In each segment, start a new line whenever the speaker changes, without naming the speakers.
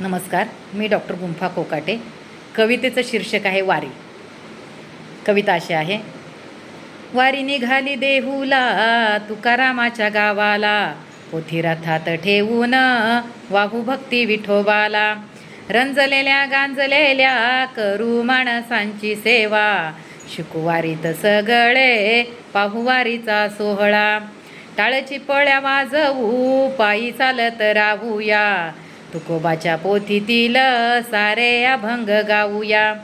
नमस्कार मी डॉक्टर गुंफा कोकाटे. कवितेचं शीर्षक आहे वारी. कविता अशी आहे. वारी निघाली देहूला तुकारामाच्या गावाला. पोथी रथात ठेवून वाहू भक्ती विठोबाला. रंजलेल्या गांजलेल्या करू माणसांची सेवा. शिकुवारीत सगळे पाहुवारीचा सोहळा. टाळची पळ्या वाजवू पायी चालत राहूया. तुकोबाच्या पोथीतील सारे अभंग गाऊया.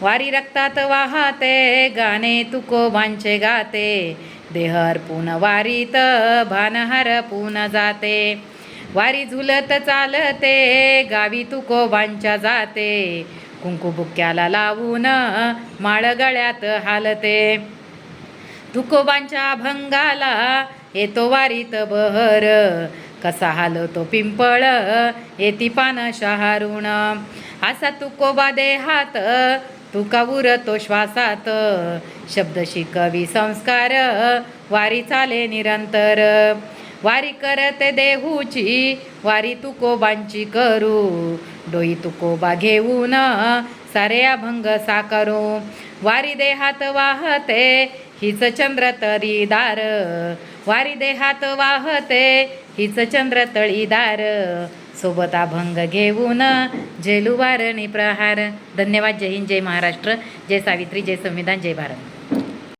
वारी रक्तात वाहते गाणे तुकोबांचे गाते. देह अर्पून वारीत भान हरपून जाते. वारी झुलत चालते गावी तुकोबांच्या जाते. कुंकू बुक्क्याला लावून माळ गळ्यात हालते. तुकोबांच्या अभंगाला येतो वारीत बहर. कसा हालतो पिंपळ येती पान शहारुण. असा तुकोबा देहात तुका उरतो श्वासात. शब्द शिकवी संस्कार वारी चाले निरंतर. वारी करते देहूची. वारी तुकोबांची करू. डोई तुकोबा घेऊन सारे अभंग साकारू. वारी देहात वाहते हिच चंद्र तळीदार वारी देहात वाहते हिच चंद्र तळीदार सोबत अभंग घेऊन झेलू वारणी प्रहार. धन्यवाद जय हिंद जय महाराष्ट्र. जय सावित्री जय संविधान जय भारत.